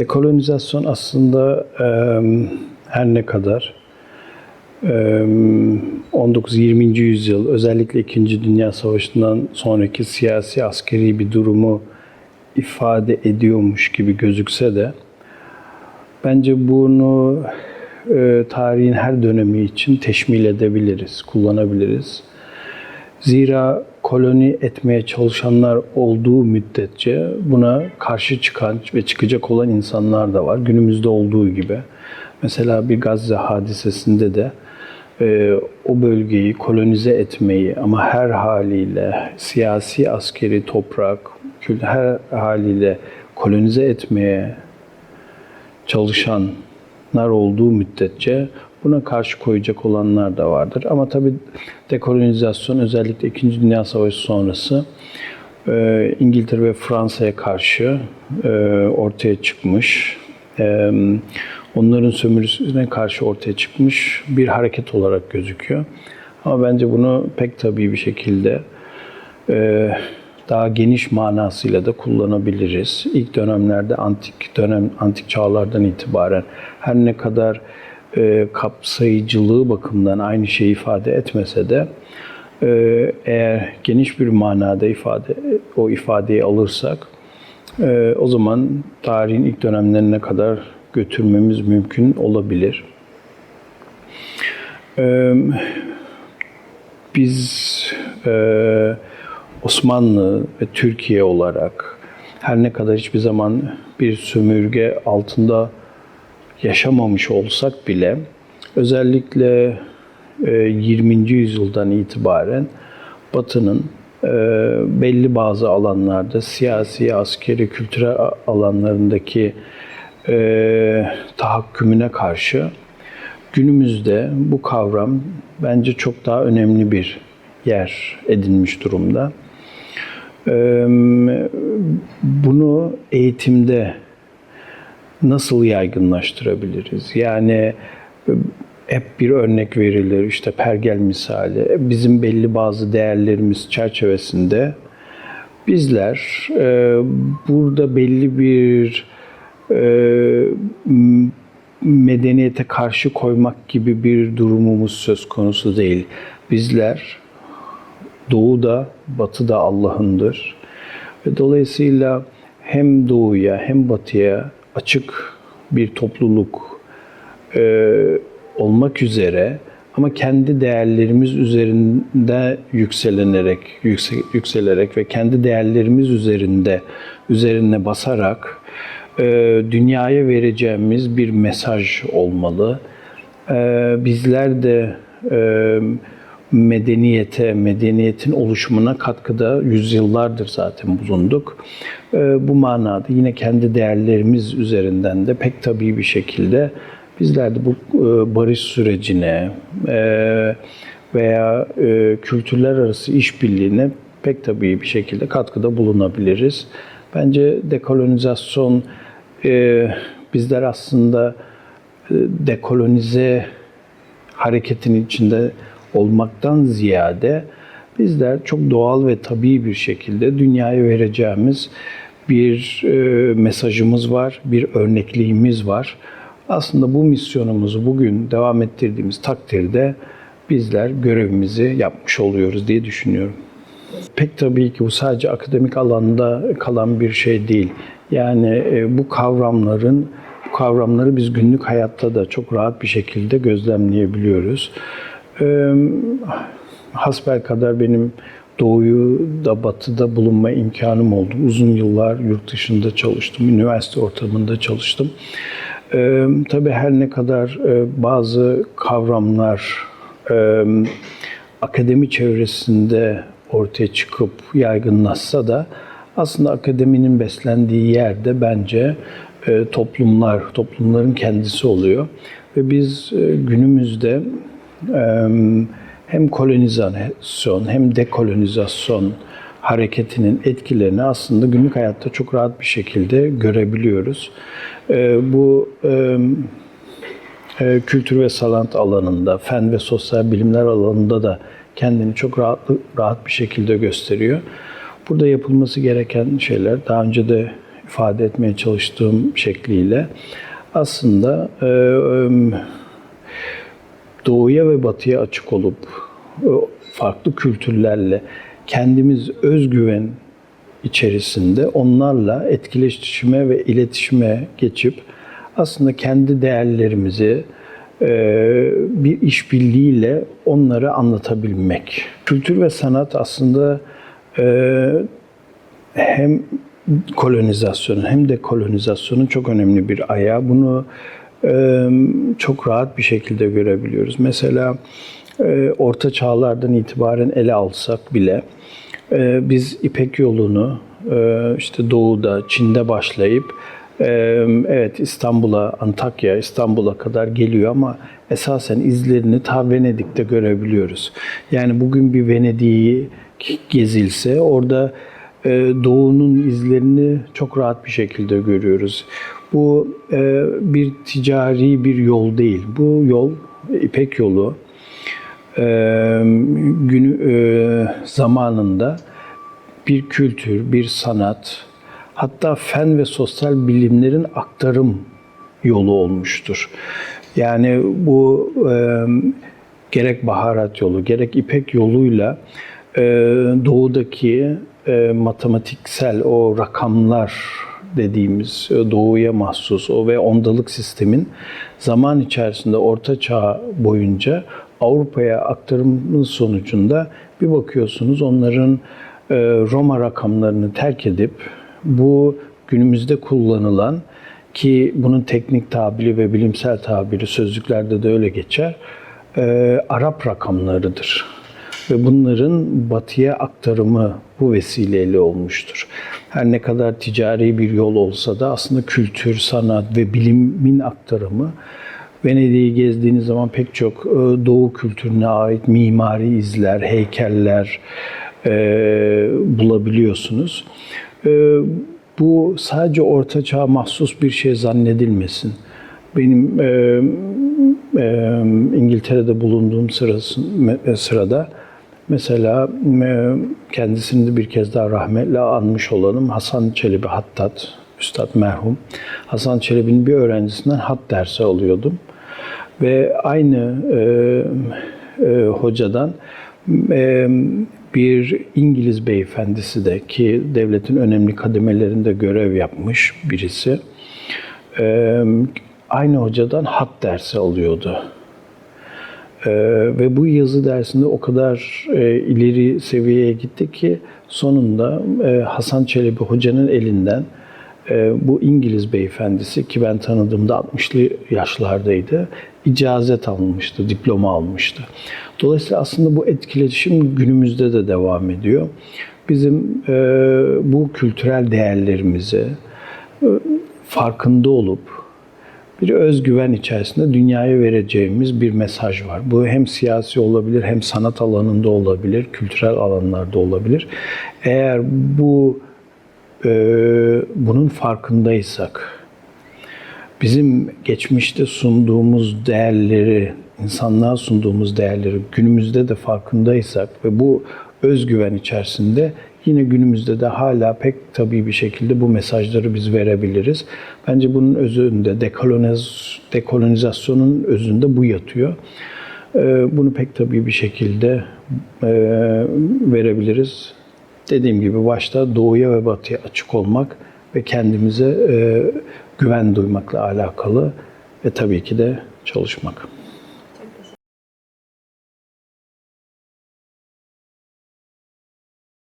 Dekolonizasyon aslında e, her ne kadar e, 19-20. yüzyıl özellikle 2. Dünya Savaşı'ndan sonraki siyasi askeri bir durumu ifade ediyormuş gibi gözükse de bence bunu e, tarihin her dönemi için teşmil edebiliriz, kullanabiliriz. Zira koloni etmeye çalışanlar olduğu müddetçe buna karşı çıkan ve çıkacak olan insanlar da var. Günümüzde olduğu gibi. Mesela bir Gazze hadisesinde de e, o bölgeyi kolonize etmeyi ama her haliyle siyasi, askeri, toprak, kült her haliyle kolonize etmeye çalışanlar olduğu müddetçe buna karşı koyacak olanlar da vardır. Ama tabii dekolonizasyon özellikle İkinci Dünya Savaşı sonrası e, İngiltere ve Fransa'ya karşı e, ortaya çıkmış. E, onların sömürüsüne karşı ortaya çıkmış bir hareket olarak gözüküyor. Ama bence bunu pek tabii bir şekilde daha geniş manasıyla da kullanabiliriz. İlk dönemlerde antik dönem antik çağlardan itibaren her ne kadar e, kapsayıcılığı bakımından aynı şeyi ifade etmese de e, eğer geniş bir manada ifade o ifadeyi alırsak e, o zaman tarihin ilk dönemlerine kadar götürmemiz mümkün olabilir. E, biz e, Osmanlı ve Türkiye olarak her ne kadar hiçbir zaman bir sömürge altında yaşamamış olsak bile özellikle e, 20. yüzyıldan itibaren Batı'nın e, belli bazı alanlarda siyasi, askeri, kültürel alanlarındaki e, tahakkümüne karşı günümüzde bu kavram bence çok daha önemli bir yer edinmiş durumda. E, bunu eğitimde nasıl yaygınlaştırabiliriz? Yani hep bir örnek verilir işte pergel misali. Bizim belli bazı değerlerimiz çerçevesinde bizler e, burada belli bir e, medeniyete karşı koymak gibi bir durumumuz söz konusu değil. Bizler doğuda, batıda Allah'ındır. Ve dolayısıyla hem doğuya hem batıya açık bir topluluk e, olmak üzere ama kendi değerlerimiz üzerinde yükselenerek yüksek, yükselerek ve kendi değerlerimiz üzerinde üzerine basarak e, dünyaya vereceğimiz bir mesaj olmalı. E, bizler de e, medeniyete, medeniyetin oluşumuna katkıda yüzyıllardır zaten bulunduk. Ee, bu manada yine kendi değerlerimiz üzerinden de pek tabii bir şekilde bizler de bu e, barış sürecine e, veya e, kültürler arası işbirliğine pek tabii bir şekilde katkıda bulunabiliriz. Bence dekolonizasyon bizler aslında dekolonize hareketin içinde olmaktan ziyade bizler çok doğal ve tabii bir şekilde dünyaya vereceğimiz bir e, mesajımız var, bir örnekliğimiz var. Aslında bu misyonumuzu bugün devam ettirdiğimiz takdirde bizler görevimizi yapmış oluyoruz diye düşünüyorum. Pek tabii ki bu sadece akademik alanda kalan bir şey değil. Yani e, bu kavramların bu kavramları biz günlük hayatta da çok rahat bir şekilde gözlemleyebiliyoruz. E, hasbel kadar benim doğuyu da batıda bulunma imkanım oldu. Uzun yıllar yurt dışında çalıştım, üniversite ortamında çalıştım. Ee, tabii her ne kadar e, bazı kavramlar e, akademi çevresinde ortaya çıkıp yaygınlaşsa da aslında akademinin beslendiği yerde bence e, toplumlar, toplumların kendisi oluyor. Ve biz e, günümüzde e, hem kolonizasyon hem dekolonizasyon hareketinin etkilerini aslında günlük hayatta çok rahat bir şekilde görebiliyoruz. Ee, bu e, kültür ve sanat alanında, fen ve sosyal bilimler alanında da kendini çok rahat, rahat bir şekilde gösteriyor. Burada yapılması gereken şeyler daha önce de ifade etmeye çalıştığım şekliyle aslında e, doğuya ve batıya açık olup o farklı kültürlerle kendimiz özgüven içerisinde onlarla etkileşime ve iletişime geçip aslında kendi değerlerimizi e, bir işbirliğiyle onları anlatabilmek. Kültür ve sanat aslında e, hem kolonizasyonun hem de kolonizasyonun çok önemli bir ayağı. Bunu e, çok rahat bir şekilde görebiliyoruz. Mesela Orta Çağlardan itibaren ele alsak bile biz İpek yolunu işte Doğu'da, Çin'de başlayıp evet İstanbul'a, Antakya, İstanbul'a kadar geliyor ama esasen izlerini ta Venedik'te görebiliyoruz. Yani bugün bir Venedik'i gezilse orada Doğu'nun izlerini çok rahat bir şekilde görüyoruz. Bu e, bir ticari bir yol değil. Bu yol İpek yolu e, günü e, zamanında bir kültür, bir sanat, hatta fen ve sosyal bilimlerin aktarım yolu olmuştur. Yani bu e, gerek baharat yolu, gerek İpek yoluyla e, doğudaki e, matematiksel o rakamlar dediğimiz e, doğuya mahsus o ve ondalık sistemin zaman içerisinde Orta Çağ boyunca Avrupa'ya aktarımının sonucunda bir bakıyorsunuz onların e, Roma rakamlarını terk edip bu günümüzde kullanılan ki bunun teknik tabiri ve bilimsel tabiri sözlüklerde de öyle geçer. e, Arap rakamlarıdır. Ve bunların batıya aktarımı bu vesileyle olmuştur. Her ne kadar ticari bir yol olsa da aslında kültür, sanat ve bilimin aktarımı Venedik'i gezdiğiniz zaman pek çok e, doğu kültürüne ait mimari izler, heykeller e, bulabiliyorsunuz. E, bu sadece Orta Çağ mahsus bir şey zannedilmesin. Benim e, e, İngiltere'de bulunduğum sırası, sırada mesela e, kendisini de bir kez daha rahmetle anmış olalım. Hasan Çelebi Hattat, Üstad merhum. Hasan Çelebi'nin bir öğrencisinden hat dersi alıyordum. Ve aynı e, e, hocadan e, bir İngiliz beyefendisi de ki devletin önemli kademelerinde görev yapmış birisi. e, aynı hocadan hat dersi alıyordu. Ee, ve bu yazı dersinde o kadar e, ileri seviyeye gitti ki sonunda e, Hasan Çelebi hocanın elinden e, bu İngiliz beyefendisi ki ben tanıdığımda 60'lı yaşlardaydı icazet almıştı, diploma almıştı. Dolayısıyla aslında bu etkileşim günümüzde de devam ediyor. Bizim e, bu kültürel değerlerimizi e, farkında olup bir özgüven içerisinde dünyaya vereceğimiz bir mesaj var. Bu hem siyasi olabilir, hem sanat alanında olabilir, kültürel alanlarda olabilir. Eğer bu e, bunun farkındaysak, bizim geçmişte sunduğumuz değerleri, insanlığa sunduğumuz değerleri günümüzde de farkındaysak ve bu özgüven içerisinde yine günümüzde de hala pek tabii bir şekilde bu mesajları biz verebiliriz. Bence bunun özünde dekoloniz, dekolonizasyonun özünde bu yatıyor. Ee, Bunu pek tabii bir şekilde e, verebiliriz. Dediğim gibi başta doğuya ve batıya açık olmak ve kendimize e, güven duymakla alakalı ve tabii ki de çalışmak.